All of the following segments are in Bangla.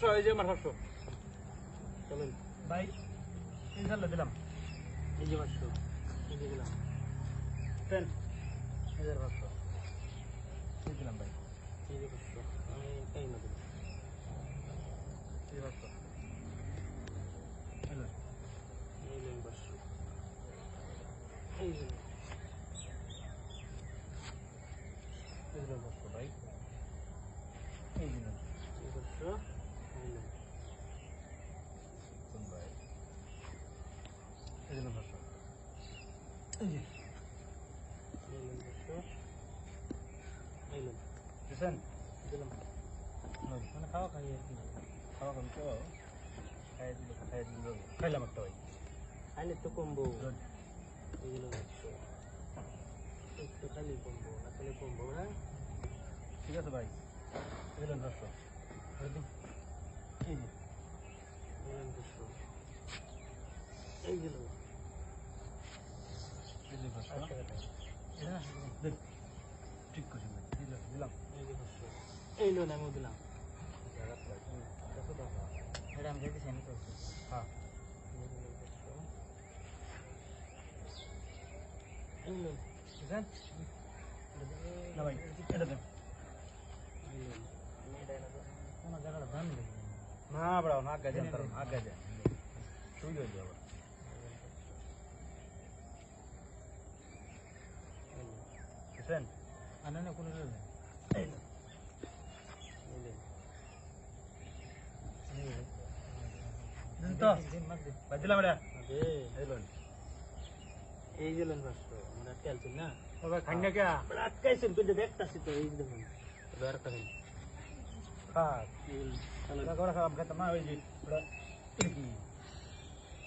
পাঁচশো এই যে আমার চলুন। ভাই ইনশাল্লাহ দিলাম। এই যে পাঁচশো এই যে দিলাম। টেন হাজার পাঁচশো। এই দিলাম ভাই। এই যে পাঁচশো। আমি তাই না দিলাম? এই পাঁচশো। এই যে। ভাই। এই দিলাম এই পাঁচশো এই যে কোন ভাই এই দিলাম পাঁচশো এই যে এই যে পাঁচশো এই যে দিছেন দিলাম মানে খাওয়া খাই আর কি খাওয়া খাবি তো খাই দিল খাই দিল খাইলাম একটা ভাই খালি তো কমবো পাঁচশো একটু খালি কমবো আসলে কমবো না ঠিক আছে ভাই এই দিলাম পাঁচশো এই যে এই যে পাঁচশো এই যে এই যে পাঁচশো আটশো টাকা এটা না দেখ ঠিক করছি ভাই দিলাম দিলাম এই যে পাঁচশো এই লোন আমিও দিলাম এটা আমি যেতে সেন্ড করছি হ্যাঁ এই লোন বুঝলেন না ভাই এটা দেন এই লোন আমি এটা এনে দেবো। কোনো জায়গাটা দাম দেখি না বড় না আগে যান তার আগে যান শুই হয়ে যাবে এই লোন বুঝছেন আনে না কোনো এই এই লোন দিন তো ভাই দিলাম এটা আরে এই লোন এই যে লোন পাঁচশো আমরা আটকাইছেন না ও ভাই খান না কে আমরা আটকাইছেন কিন্তু দেখতাছি তো এই যে দেখুন এবার আর একটা দিন হ্যাঁ এই লোন চলো এটা করে খারাপ খেতাম না ওই যে ওটা কি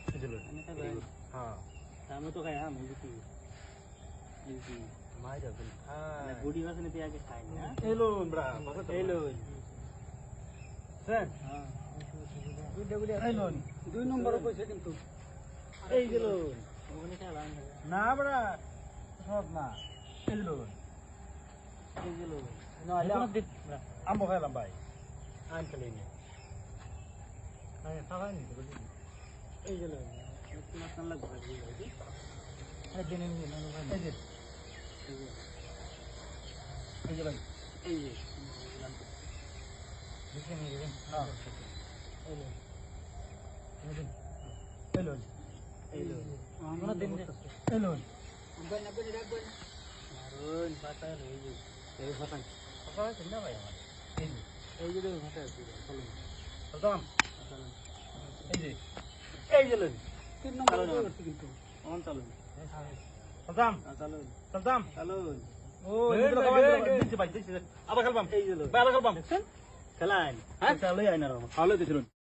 এই যে লোন আমি খাই হ্যাঁ আমি তো খাই আম এই যে কি এই যে মাই যাবেন মানে বুড়ি মাছ নিতে আগে খাই না? ব্রা স্যার হ্যাঁ দুই নম্বর কইছে কিন্তু। এই না সব না। এই এই যে না এখনও দিন ভাই। নে। আমি খাওয়াই নি এই যে মাছ না লাগবে আরে দিন নিয়ে না এই এই যে এই যে ভাই এই যে হ্যাঁ লোন দিন এই লোন মারুন পাতা এই যে এই ফাটান খাওয়া হয়েছে না ভাই আমার এই যে এই যে দেখুন আছে চলুন চলুন এই যে এই যে তিন নম্বর কিন্তু। অন চলুন চলতাম চলুন চলতাম চলুন ও দিচ্ছি ভাই দিচ্ছি। আবার খেলবাম। আবার খেলবাম। খেলাইন হ্যাঁ চালই আইনার ভালো দিছিলেন